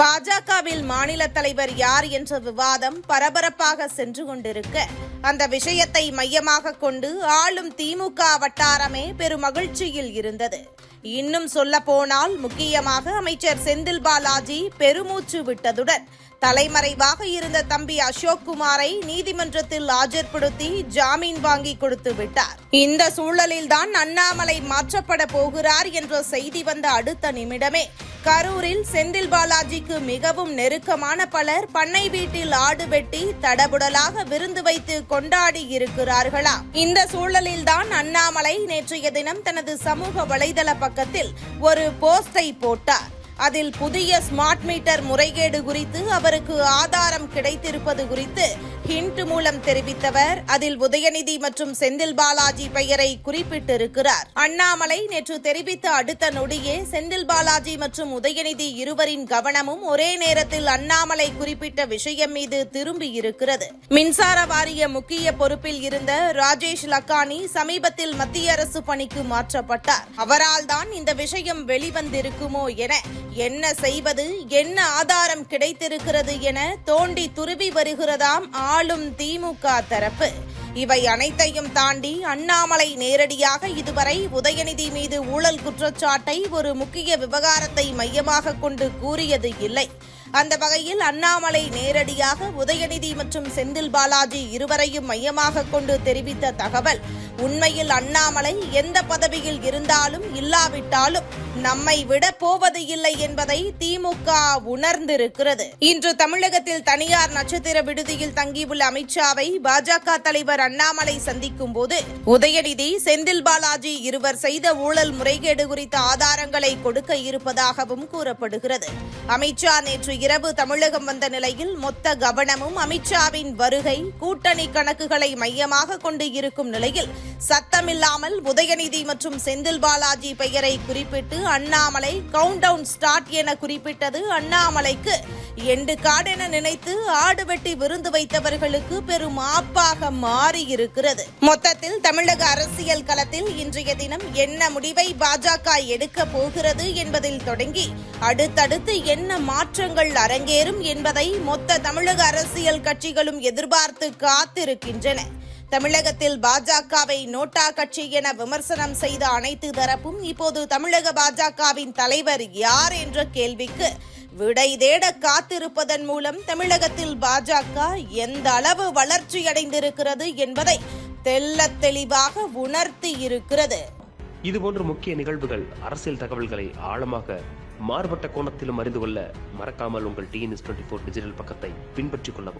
பாஜகவில் மாநில தலைவர் யார் என்ற விவாதம் பரபரப்பாக சென்று கொண்டிருக்க அந்த விஷயத்தை மையமாக கொண்டு ஆளும் திமுக வட்டாரமே பெருமகிழ்ச்சியில் இருந்தது. இன்னும் சொல்ல போனால் முக்கியமாக அமைச்சர் செந்தில் பாலாஜி பெருமூச்சு விட்டதுடன் தலைமறைவாக இருந்த தம்பி அசோக் குமாரை நீதிமன்றத்தில் ஆஜர்படுத்தி ஜாமீன் வாங்கி கொடுத்து விட்டார். இந்த சூழலில்தான் அண்ணாமலை மாற்றப்பட போகிறார் என்ற செய்தி வந்த அடுத்த நிமிடமே கரூரில் செந்தில் பாலாஜிக்கு மிகவும் நெருக்கமான பலர் பண்ணை வீட்டில் ஆடு வெட்டி தடபுடலாக விருந்து வைத்து கொண்டாடி இருக்கிறார்களா? இந்த சூழலில்தான் அண்ணாமலை நேற்றைய தினம் தனது சமூக வலைதள பக்கத்தில் ஒரு போஸ்டை போட்டார். அதில் புதிய ஸ்மார்ட் மீட்டர் முறைகேடு குறித்து அவருக்கு ஆதாரம் கிடைத்திருப்பது குறித்து ஹிண்ட் மூலம் தெரிவித்தவர். அதில் உதயநிதி மற்றும் செந்தில் பாலாஜி பெயரை குறிப்பிட்டிருக்கிறார். அண்ணாமலை நேற்று தெரிவித்த அடுத்த நொடியே செந்தில் பாலாஜி மற்றும் உதயநிதி இருவரின் கவனமும் ஒரே நேரத்தில் அண்ணாமலை குறிப்பிட்ட விஷயம் மீது திரும்பி இருக்கிறது மின்சார வாரிய முக்கிய பொறுப்பில் இருந்த ராஜேஷ் லக்கானி சமீபத்தில் மத்திய அரசு பணிக்கு மாற்றப்பட்டார். அவரால் தான் இந்த விஷயம் வெளிவந்திருக்குமோ என என்ன செய்வது? என்ன ஆதாரம் கிடைத்திருக்கிறது என தோண்டி துருவி வருகிறதாம் ஆளும் திமுக தரப்பு. இவை அனைத்தையும் தாண்டி அண்ணாமலை நேரடியாக இதுவரை உதயநிதி மீது ஊழல் குற்றச்சாட்டை ஒரு முக்கிய விவகாரத்தை மையமாக கொண்டு கூறியது இல்லை. அந்த வகையில் அண்ணாமலை நேரடியாக உதயநிதி மற்றும் செந்தில் பாலாஜி இருவரையும் மையமாக கொண்டு தெரிவித்த தகவல் உண்மையில் அண்ணாமலை எந்த பதவியில் இருந்தாலும் இல்லாவிட்டாலும் நம்மை விட போவது இல்லை என்பதை திமுக உணர்ந்திருக்கிறது. இன்று தமிழகத்தில் தனியார் நட்சத்திர விடுதியில் தங்கியுள்ள அமித்ஷாவை பாஜக தலைவர் அண்ணாமலை சந்திக்கும் போது உதயநிதி செந்தில் பாலாஜி இருவர் செய்த ஊழல் முறைகேடு குறித்த ஆதாரங்களை கொடுக்க இருப்பதாகவும் கூறப்படுகிறது. அமித்ஷா நேற்று இரவு தமிழகம் வந்த நிலையில் மொத்த கவனமும் அமித்ஷாவின் வருகை கூட்டணி கணக்குகளை மையமாக கொண்டு இருக்கும் நிலையில் சத்தமில்லாமல் உதயநிதி மற்றும் செந்தில் பாலாஜி பெயரை குறிப்பிட்டு அண்ணாமலை கவுண்ட் டவுன் ஸ்டார்ட் என குறிப்பிட்டது. அண்ணாமலைக்கு எண்டு காடென நினைத்து ஆடு வெட்டி விருந்து வைத்தவர்களுக்கு பெரும் ஆப்பாக மாறி இருக்கிறது மொத்தத்தில் தமிழக அரசியல் களத்தில் இன்றைய தினம் என்ன முடிவை பாஜக எடுக்க போகிறது என்பதில் தொடங்கி அடுத்தடுத்து என்ன மாற்றங்கள் அரங்கேறும் என்பதை மொத்த தமிழக அரசியல் கட்சிகளும் எதிர்பார்த்து காத்திருக்கின்றன. தமிழகத்தில் பாஜகவை நோட்டா கட்சி என விமர்சனம் செய்த அனைத்து தரப்பும் இப்போது தமிழக பாஜகவின் தலைவர் யார் என்ற கேள்விக்கு விடை தேட காத்திருப்பதன் மூலம் தமிழகத்தில் பாஜக எந்த அளவு வளர்ச்சியடைந்திருக்கிறது என்பதை தெல்ல தெளிவாக உணர்த்தி இருக்கிறது. இதுபோன்ற முக்கிய நிகழ்வுகள் அரசியல் தகவல்களை ஆழமாக மாறுபட்ட கோணத்திலும் அறிந்து கொள்ள மறக்காமல் உங்கள் டிஎன்எஸ் டுவெண்ட்டி ஃபோர் டிஜிட்டல் பக்கத்தை பின்பற்றிக் கொள்ளவும்.